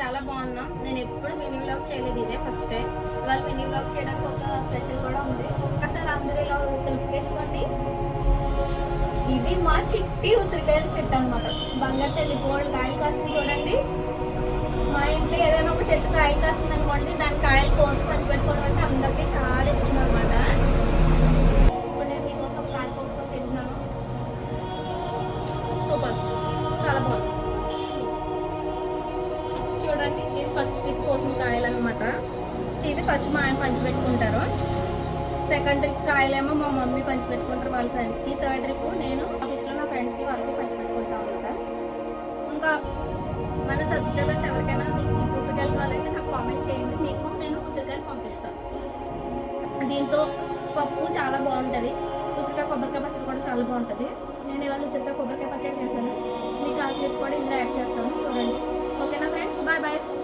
చాలా బాగున్నాం. నేను ఎప్పుడు మినీ బ్లాగ్ చేయలేదు ఇదే ఫస్ట్ టైం వాళ్ళు మినీ బ్లాగ్ చేయడానికి ఒక స్పెషల్ కూడా ఉంది. ఒకసారి అందరూ ఇలా వేసుకోండి ఇది మా చిట్టి ఉసిరికాయల చెట్టు అనమాట బంగారు తల్లి బోల్డ్ కాయలు కాస్తుంది చూడండి. మా ఇంట్లో ఏదైనా ఒక చెట్టు కాయలు కాస్తుంది అనుకోండి దాని కాయలు చూడండి ఇవి ఫస్ట్ ట్రిప్ కోసం కాయలు అనమాట ఇవి ఫస్ట్ మా ఆయన పంచిపెట్టుకుంటారు. సెకండ్ ట్రిప్ కాయలేమో మా మమ్మీ పంచిపెట్టుకుంటారు వాళ్ళ ఫ్రెండ్స్కి థర్డ్ ట్రిప్ నేను ఆఫీస్లో నా ఫ్రెండ్స్కి వాళ్ళకి పంచిపెట్టుకుంటాం అనమాట ఇంకా మన సబ్స్క్రైబర్స్ ఎవరికైనా మీకు చిక్కు ఉసిరికాయలు కావాలంటే నాకు కామెంట్ చేయండి. మీకు నేను ఉసిరికాయలు పంపిస్తాను. దీంతో పప్పు చాలా బాగుంటుంది. ఉసిరికాయ కొబ్బరికాయ పచ్చడి కూడా చాలా బాగుంటుంది. నేను ఇవాళ ఉసిరికాయ కొబ్బరికాయ పచ్చడి చేశాను. మీకు ఆ క్లిప్ కూడా ఇందులో యాడ్ చేస్తాను. చూడండి. 拜拜。